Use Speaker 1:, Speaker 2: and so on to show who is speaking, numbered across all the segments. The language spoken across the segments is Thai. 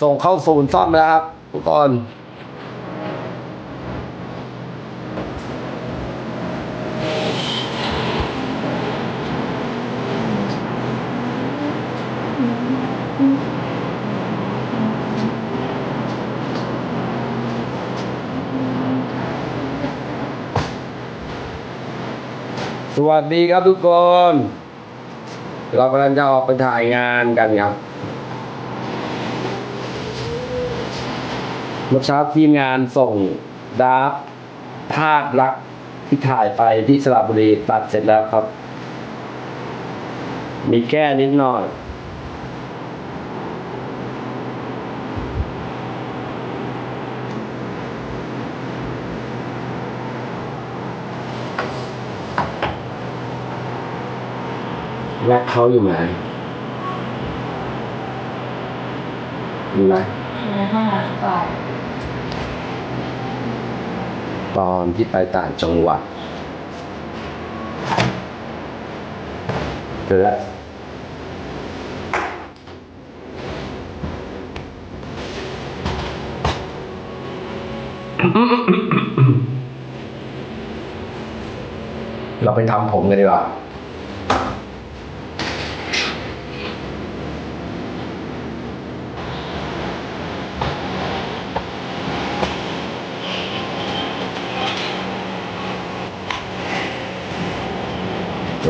Speaker 1: ส่งเข้าศูนย์ซ่อมแล้วครับ ทุกคนสวัสดีครับทุกคน เรากำลังจะออกไปถ่ายงานกันครับ เมื่อเช้าทีมงานส่งดาบภาพลักษณ์ที่ถ่ายไปที่สระบุรีตัดเสร็จแล้วครับ มีแก้นิดหน่อยแม็กเขาอยู่ไหนอยู่ไหน
Speaker 2: ในห้องน้ำก่อน
Speaker 1: ตอนที่ไปต่างจังหวัดเจอแล้วเราไปทำผมกันดีกว่า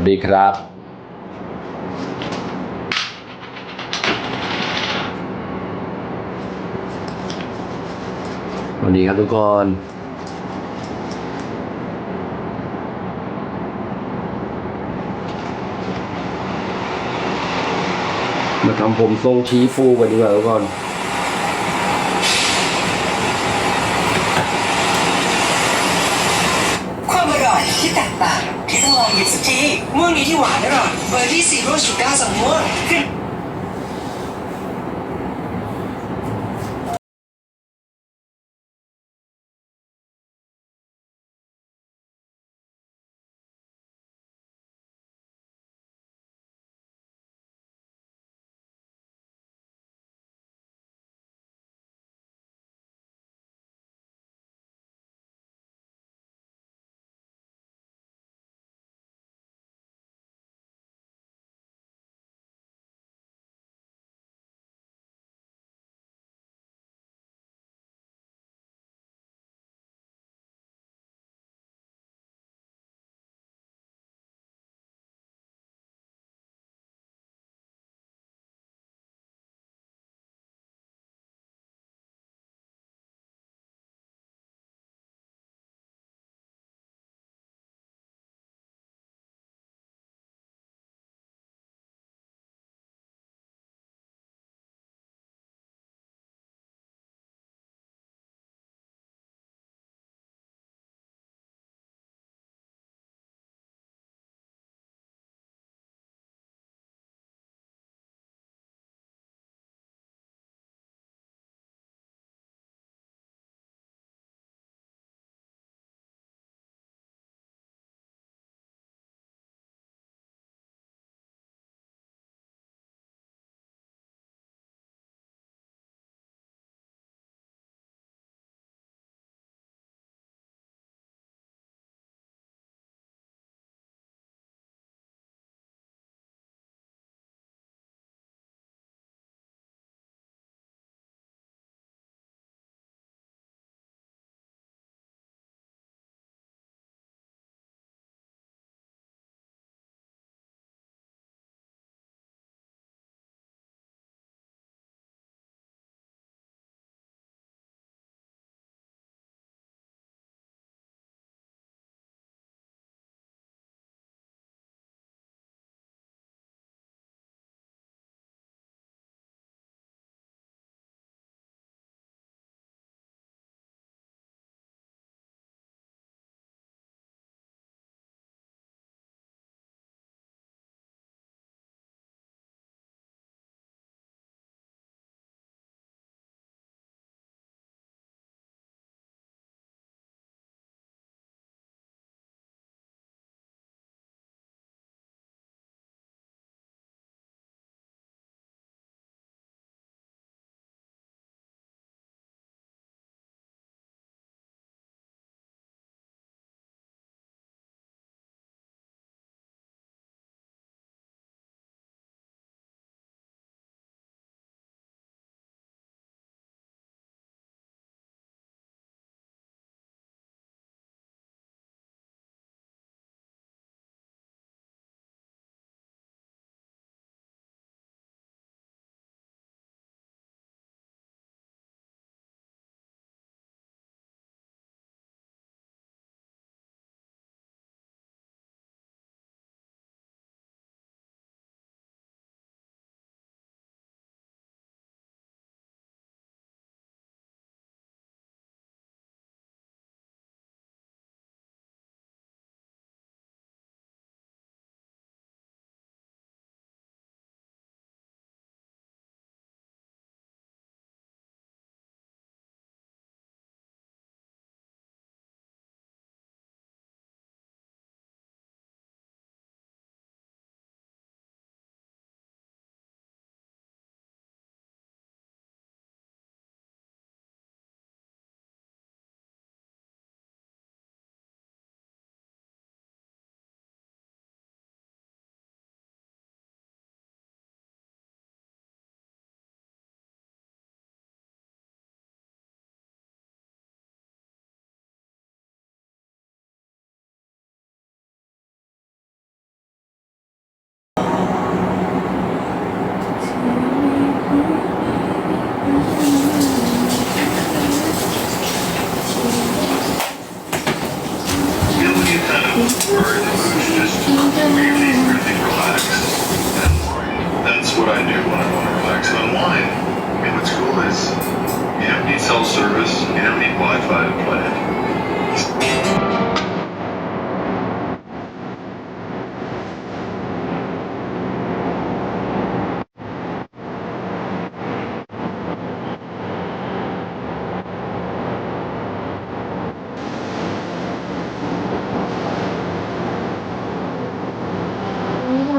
Speaker 1: ดีครับสวัสดีครับทุกคนมาทำผมทรงชี้ฟูกันดีกว่าทุกคน
Speaker 3: ความอร่อยที่แตกต่างที่ต้องลองหยิบสักทีม่วงนี้ที่หวานอร่ อยเบอ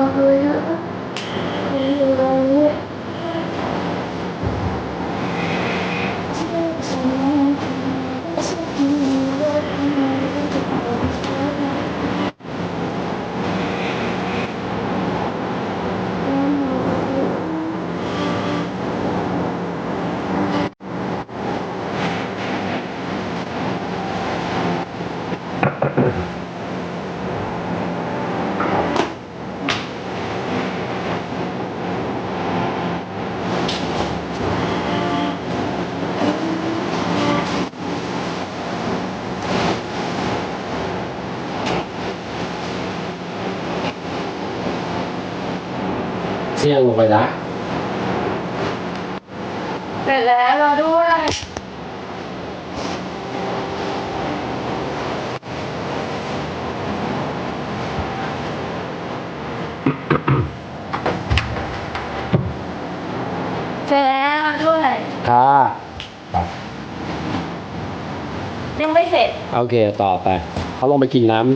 Speaker 2: Oh the.
Speaker 1: เสี่ยงลงไปนะ
Speaker 4: เสร็จแล้วเราด้วยเสร็จแล้วเราด้วย
Speaker 1: ค่ะ
Speaker 4: ยังไม่เสร็จ
Speaker 1: โอเคต่อไป เขาลงไปกินน้ำ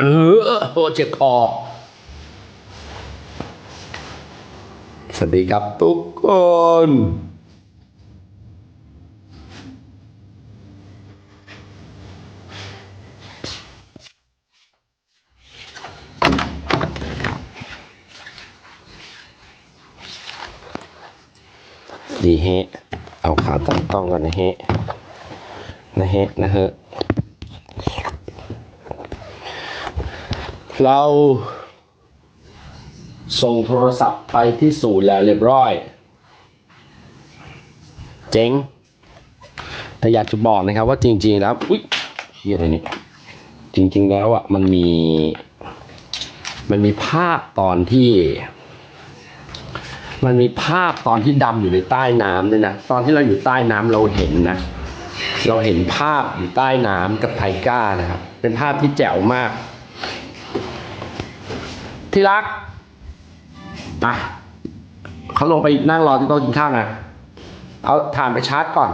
Speaker 1: เออโอ้เจ็บคอ สวัสดีครับทุกคนดีเฮะเอาขาตั้งกล้องก่อนนะเฮะนะเฮะนะเฮะเรา ส่งโทรศัพท์ไปที่ศูนย์แล้วเรียบร้อย เจ๋งแต่อยากจะบอกนะครับว่าจริง ๆ แล้วอุ๊ยเฮียอะไรนี่จริง ๆ แล้วอะมันมี มันมีภาพตอนที่ มันมีภาพตอนที่ดำอยู่ในใต้น้ำด้วยนะตอนที่เราอยู่ใต้น้ำเราเห็นนะ เราเห็นภาพอยู่ใต้น้ำกับไทก้านะครับ เป็นภาพที่แจ๋วมาก ที่รัก ไปเขาลงไปนั่งรอที่โต๊ะกินข้าวนะ เอาถ่านไปชาร์จก่อน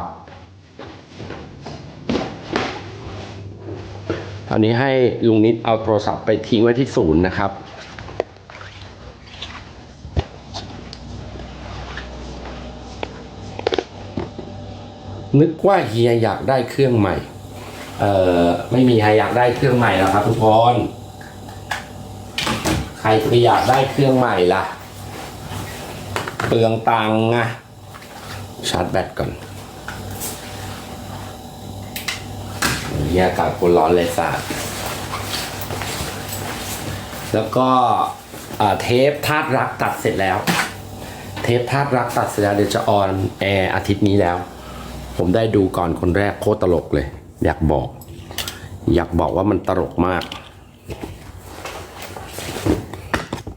Speaker 1: ตอนนี้ให้ลุงนิดเอาโทรศัพท์ไปทิ้งไว้ที่ศูนย์นะครับ นึกว่าเฮียอยากได้เครื่องใหม่ เอ่อ ไม่มีใครอยากได้เครื่องใหม่แล้วครับทุกคน ใครจะไปอยากได้เครื่องใหม่ล่ะ เปลืองตังค์อะชาร์จแบตก่อนเฮียกาศคนร้อนเลยสาดแล้วก็เทปธาตุรักตัดเสร็จแล้ว เทปธาตุรักตัดเสร็จแล้วเดี๋ยวจะออนแอร์อาทิตย์นี้แล้ว ผมได้ดูก่อนคนแรกโคตรตลกเลย อยากบอก อยากบอกว่ามันตลกมาก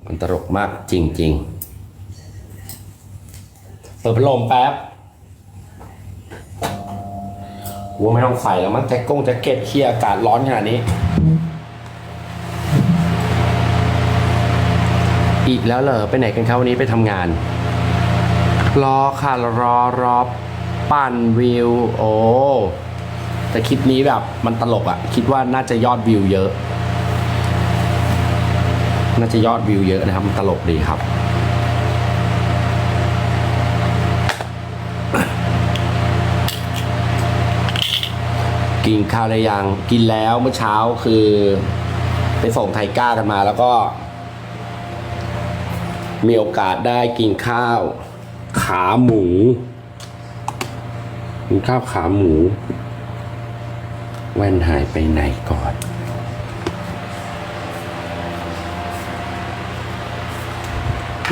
Speaker 1: มันตลกมากจริง ๆ เปิดพัดลมแป๊บว่าไม่ต้องใส่แล้วมันแจ็คกงแจ็คเก็ตเคลียอากาศร้อนขนาดนี้ อีกแล้วเหรอไปไหนกันครับวันนี้ไปทำงาน รอค่ะรอรอปั่นวิว โอ้แต่คลิปนี้แบบมันตลกอะ่ะคิดว่าน่าจะยอดวิวเยอะ น่าจะยอดวิวเยอะนะครับ มันตลกดีครับ กินข้าวได้ยังกินแล้วเมื่อเช้าคือ ไปส่งไทก้ากันมาแล้วก็ มีโอกาสได้กินข้าว ขาหมู กินข้าวขาหมู แว่นหายไปไหนก่อน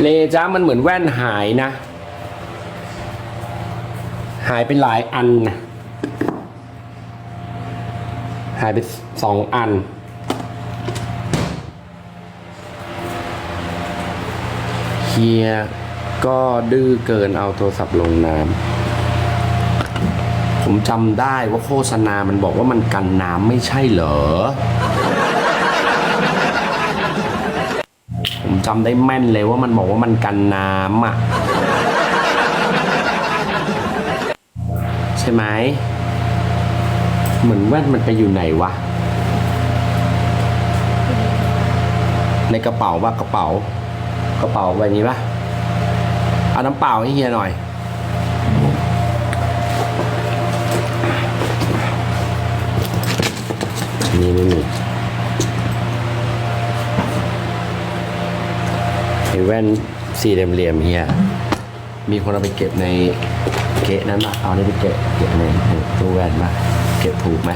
Speaker 1: เลจ้ามันเหมือนแว่นหายนะ หายไปหลายอันนะ หายไปสองอัน เฮียก็ดื้อเกินเอาโทรศัพท์ลงน้ำ ผมจำได้ว่าโฆษณามันบอกว่ามันกันน้ำไม่ใช่เหรอ ผมจำได้แม่นเลยว่ามันบอกว่ามันกันน้ำอะ ใช่ไหม เหมือนแว่นมันไปอยู่ไหนวะ ในกระเป๋าว่ากระเป๋า กระเป๋าใบนี้ปะเอาน้ำเปล่าให้เฮียหน่อย นี่ไม่มีไอ้แว่นสี่เหลี่ยมๆเฮียมีคนเอาไปเก็บในเกะนั้นปะเอานี่ไปเก็บเก็บในตู้แว่นมา เก็บถูกไหม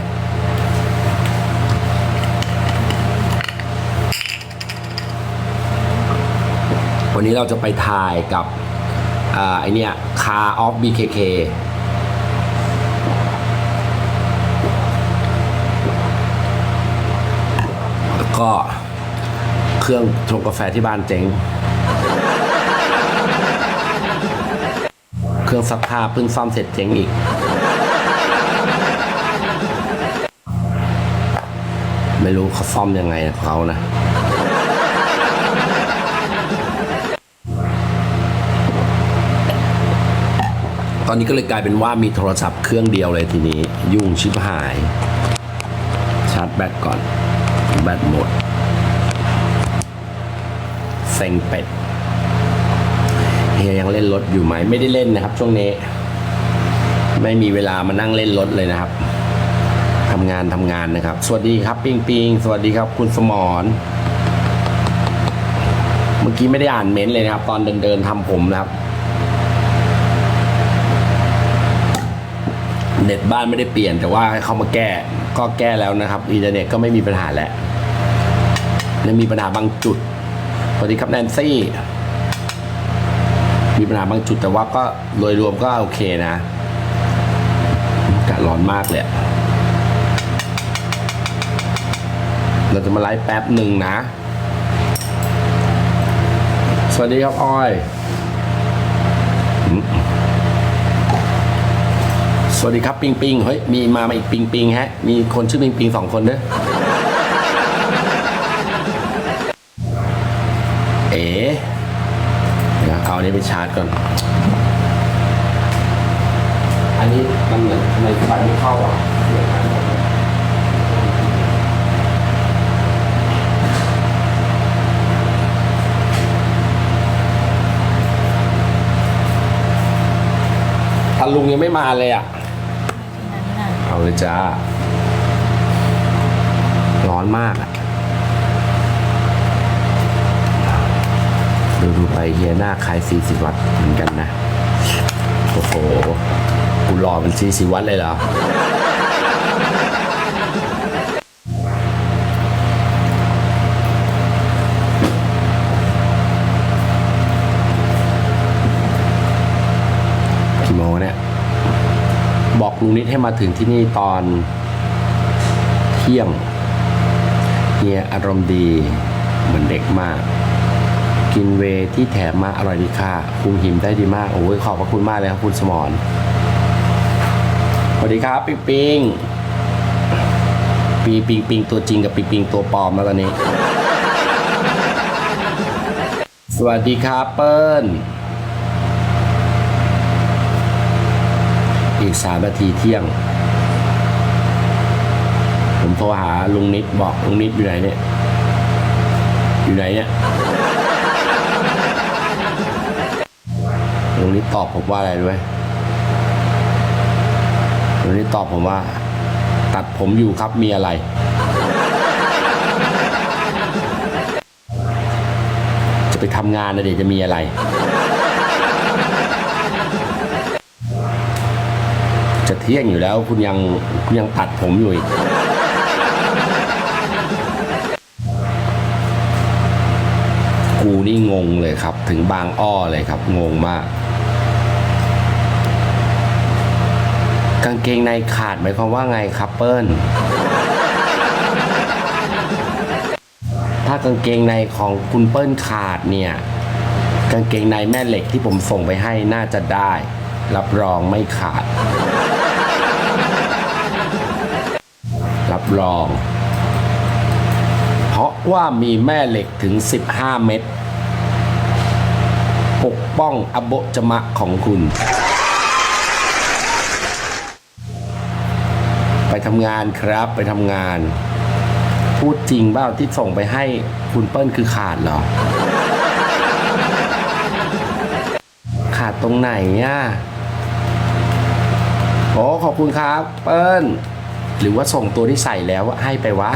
Speaker 1: วันนี้เราจะไปถ่ายกับอ่าไอเนี่ย Car of BKK แล้วก็เครื่องชงกาแฟที่บ้านเจ๊ง เครื่องซักผ้าเพิ่งซ่อมเสร็จเจ๊งอีก ไม่รู้เขาซ่อมยังไงของเขานะตอนนี้ก็เลยกลายเป็นว่ามีโทรศัพท์เครื่องเดียวเลยทีนี้ ยุ่งชิบหาย ชาร์จแบตก่อน แบตหมดเซ็งเป็ดเฮียยังเล่นรถอยู่ไหมไม่ได้เล่นนะครับ ช่วงนี้ ไม่มีเวลามานั่งเล่นรถเลยนะครับ ทำงานทำงานนะครับ สวัสดีครับปิงปิงสวัสดีครับ คุณสมรเมื่อกี้ไม่ได้อ่านเม้นเลยนะครับ ตอนเดินเดินทำผมนะครับ เน็ตบ้านไม่ได้เปลี่ยน แต่ว่าให้เขามาแก้ก็แก้แล้วนะครับอินเทอร์เน็ตก็ไม่มีปัญหาแล้วยังมีปัญหาบางจุดสวัสดีครับแนนซี่มีปัญหาบางจุดแต่ว่าก็โดยรวมก็โอเคนะอากาศร้อนมากเลยอะ เราจะมาไลฟ์แป๊บหนึ่งนะ สวัสดีครับอ้อยสวัสดีครับปิงปิงเฮ้ยมีมามาอีกปิงปิงฮะ มีคนชื่อปิงปิงสองคนเด้อเอ๋เอาอันนี้ไปชาร์จก่อน อันนี้มันเหมือนทำไมไฟไม่เข้าอะเสียงดังหมดเลยตาลุงยังไม่มาเลยอะ เอาเลยจ้า ร้อนมากอะดูดูไปเฮียหน้าคล้ายซีสิบวัตรเหมือนกันนะ โอ้โห กูรอเป็นสี่สิบวัตรเลยเหรอ นิดให้มาถึงที่นี่ตอนเที่ยงเฮียอารมณ์ดีเหมือนเด็กมาก กินเวที่แถมมาอร่อยดีค่ะคุงหิมได้ดีมาก โอ้ยขอบพระคุณมากเลยครับคุณสมรสวัสดีครับ ปิงปิงปีปิงปิงตัวจริงกับปิงปิงตัวปลอมแล้วตอนนี้ สวัสดีครับเปิ้ล อีกสามนาทีเที่ยง ผมโทรหาลุงนิดบอกลุงนิดอยู่ไหนเนี่ย อยู่ไหนเนี่ยลุงนิดตอบผมว่าอะไรด้วยลุงนิดตอบผมว่า ตัดผมอยู่ครับมีอะไรจะไปทำงานนะเดี๋ยวจะมีอะไร จะเที่ยงอยู่แล้วคุณยังคุณยังตัดผมอยู่อีก กูนี่งงเลยครับ ถึงบางอ้อเลยครับ งงมาก กางเกงในขาดหมายความว่าไงครับเปิ้ลถ้ากางเกงในของคุณเปิ้ลขาดเนี่ย กางเกงในแม่เหล็กที่ผมส่งไปให้น่าจะได้ รับรองไม่ขาด รอง เพราะว่ามีแม่เหล็กถึง 15 เม็ดปกป้องอโบจมะของคุณ ไปทำงานครับไปทำงาน พูดจริงเปล่าที่ส่งไปให้คุณเปิ้ลคือขาดเหรอ ขาดตรงไหนอะโอ้ขอบคุณครับ เปิ้ล หรือว่าส่งตัวที่ใส่แล้วให้ไปวะ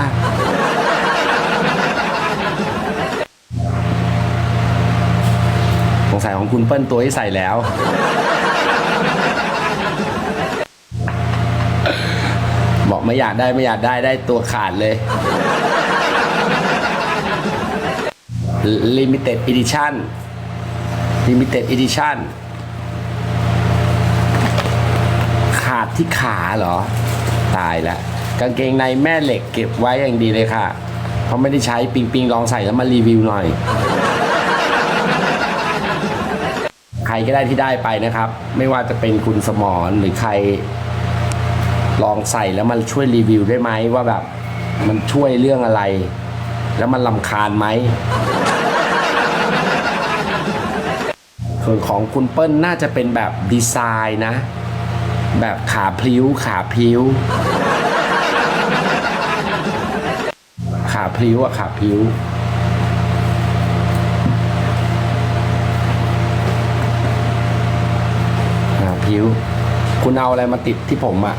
Speaker 1: สงสัยของคุณเปิ้ลตัวที่ใส่แล้ว บอกไม่อยากได้ไม่อยากได้ได้ตัวขาดเลย Limited Edition Limited Edition ขาดที่ขาเหรอ ตายแล้วกางเกงในแม่เหล็กเก็บไว้อย่างดีเลยค่ะ เพราะไม่ได้ใช้ปิงปิงลองใส่แล้วมารีวิวหน่อย ใครก็ได้ที่ได้ไปนะครับ ไม่ว่าจะเป็นคุณสมรหรือใครลองใส่แล้วมันช่วยรีวิวได้ไหมว่าแบบมันช่วยเรื่องอะไร แล้วมันลำคาญไหมส่วนของคุณเปิ้ลน่าจะเป็นแบบดีไซน์นะ แบบขาพลิ้ว ขาพลิ้ว ขาพลิ้วอะขาพลิ้ว ขาพลิ้ว คุณเอาอะไรมาติดที่ผมอะ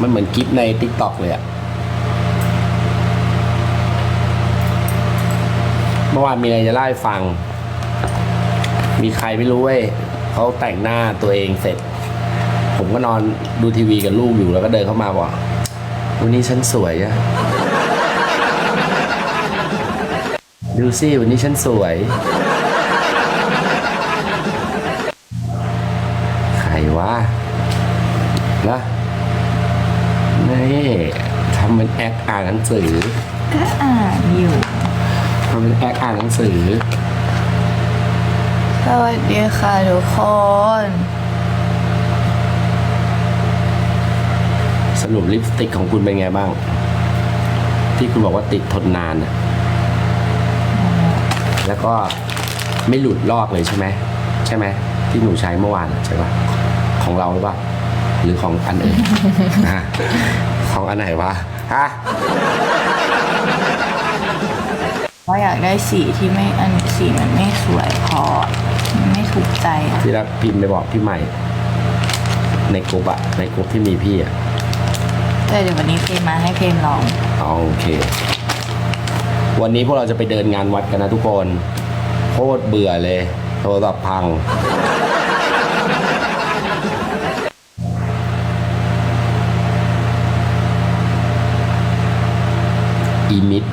Speaker 1: มันเหมือนคลิปใน t ิ k t o k เลยอะเมื่อวานมีอะไรจะเล่าให้ฟัง มีใครไม่รู้เว้ยเขาแต่งหน้าตัวเองเสร็จ ผมก็นอนดูทีวีกับลูกอยู่แล้วก็เดินเข้ามาบอกวันนี้ฉันสวยอะดูสิวันนี้ฉันสวย ใครวะนะนี่ทำเป็นแอคอ่านหนังสือ
Speaker 4: ก็อ่านอยู่
Speaker 1: ทำเป็นแอคอ่านหนังสือ
Speaker 4: สวัสดีค่ะทุกคน
Speaker 1: สรุปลิปสติกของคุณเป็นไงบ้าง ที่คุณบอกว่าติดทนนานนะแล้วก็ไม่หลุดลอกเลยใช่ไหมใช่ไหมที่หนูใช้เมื่อวานใช่ปะของเราหรือเปล่าหรือของอันอื่น ของอันไหนวะฮะ
Speaker 4: ราะอยากได้สีที่ไม่อันสีมันไม่สวยพอมันไม่ถูกใจอะ
Speaker 1: ที่รักพิมพ์ไปบอกพี่ใหม่ ในกลุ่มอะในกลุ่มที่มีพี่อะ
Speaker 4: แต่เดี๋ยววันนี้เพลงมาให้เพลงลอง
Speaker 1: เอาโอเค วันนี้พวกเราจะไปเดินงานวัดกันนะทุกคนโคตรเบื่อเลย โทรศัพท์พัง อีมิด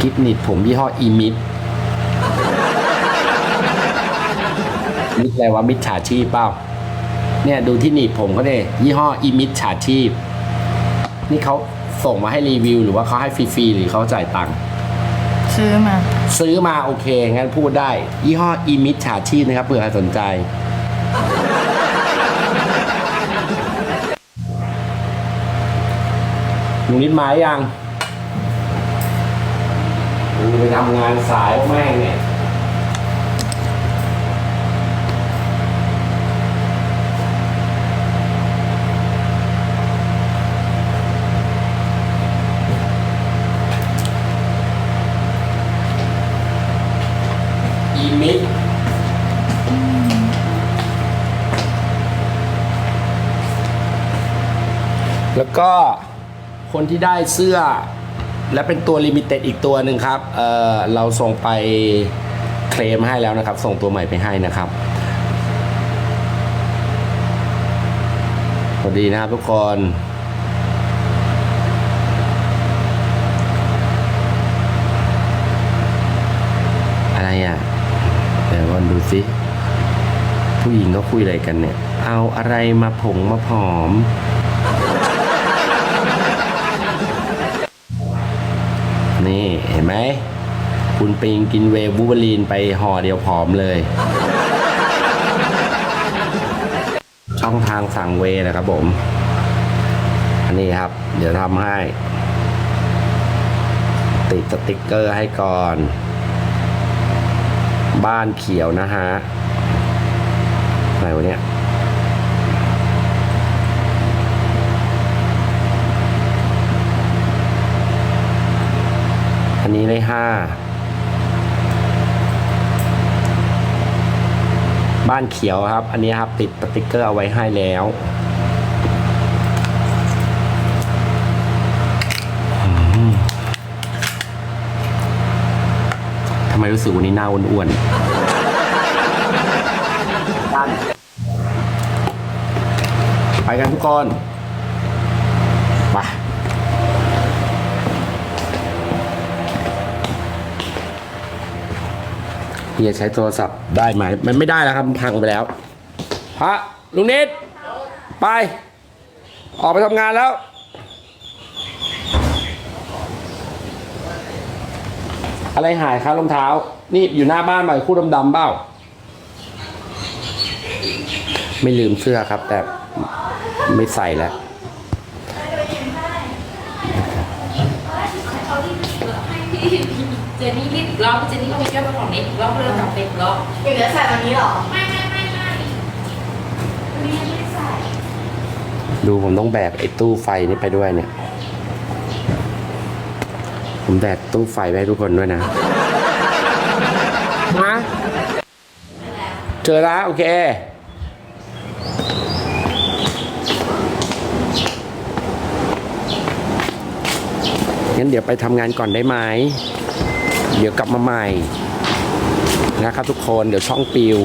Speaker 1: กิฟนิดผมยี่ห้ออีมิดมิดอะไรวะมิดฉาชีพเปล่า เนี่ยดูที่หนีบผมเขาเนี่ยยี่ห้ออีมิดฉาชีพ นี่เขาส่งมาให้รีวิว หรือว่าเขาให้ฟรีๆหรือเขาจ่ายตังค์
Speaker 4: ซื้อมา
Speaker 1: ซื้อมาโอเค งั้นพูดได้ ยี่ห้ออีมิดฉาชีพนะครับเผื่อใครสนใจลุงนิดมายัง ลุงไปทำงานสายแม่งเนี่ยอีมิดแล้วก็คนที่ได้เสื้อ และเป็นตัวลิมิเต็ดอีกตัวหนึ่งครับเออเราส่งไปเคลมให้แล้วนะครับ ส่งตัวใหม่ไปให้นะครับสวัสดีนะครับทุกคนอะไรอะเดี๋ยวก่อนดูสิผู้หญิงเขาคุยอะไรกันเนี่ย เอาอะไรมาผงมาผอม นี่เห็นไหม คุณปิงกินเวบูเบอรีนไปห่อเดียวผอมเลย ช่องทางสั่งเวนะครับผม อันนี้ครับ เดี๋ยวทำให้ ติดสติ๊กเกอร์ให้ก่อน บ้านเขียวนะฮะอะไรวะเนี่ย นี้ได้ห้าบ้านเขียวครับ อันนี้ครับติดสติ๊กเกอร์เอาไว้ให้แล้ว ทำไมรู้สึกวันนี้หน้าอ้วนๆ ไปกันทุกคน เฮียใช้โทรศัพท์ได้ไหม มันไม่ได้แล้วครับมันพังไปแล้วพระลุงนิดไป ออกไปทำงานแล้ว อะไรหายครับรองเท้า นี่อยู่หน้าบ้านใหม่คู่ดำๆเปล่าไม่ลืมเสื้อครับ แต่ไม่ใส่แล้ว
Speaker 5: เจนนี่รีบอีกรอบเจนนี่ก็มีแก้วเป็นของเน็ตอีกรอบเพื่อกลับไปอีกรอบ
Speaker 4: อย่างเดี๋ยวใส่วันนี้เหรอ
Speaker 5: ไม่ไม่ไม่ไม่วันนี้ยังไม่ได้ใส่
Speaker 1: ดูผมต้องแบกไอ้ตู้ไฟนี่ไปด้วยเนี่ย ผมแบกตู้ไฟไปให้ทุกคนด้วยนะมาเจอแล้วโอเคงั้นเดี๋ยวไปทำงานก่อนได้ไหม เดี๋ยวกลับมาใหม่นะครับทุกคนเดี๋ยวช่องปิว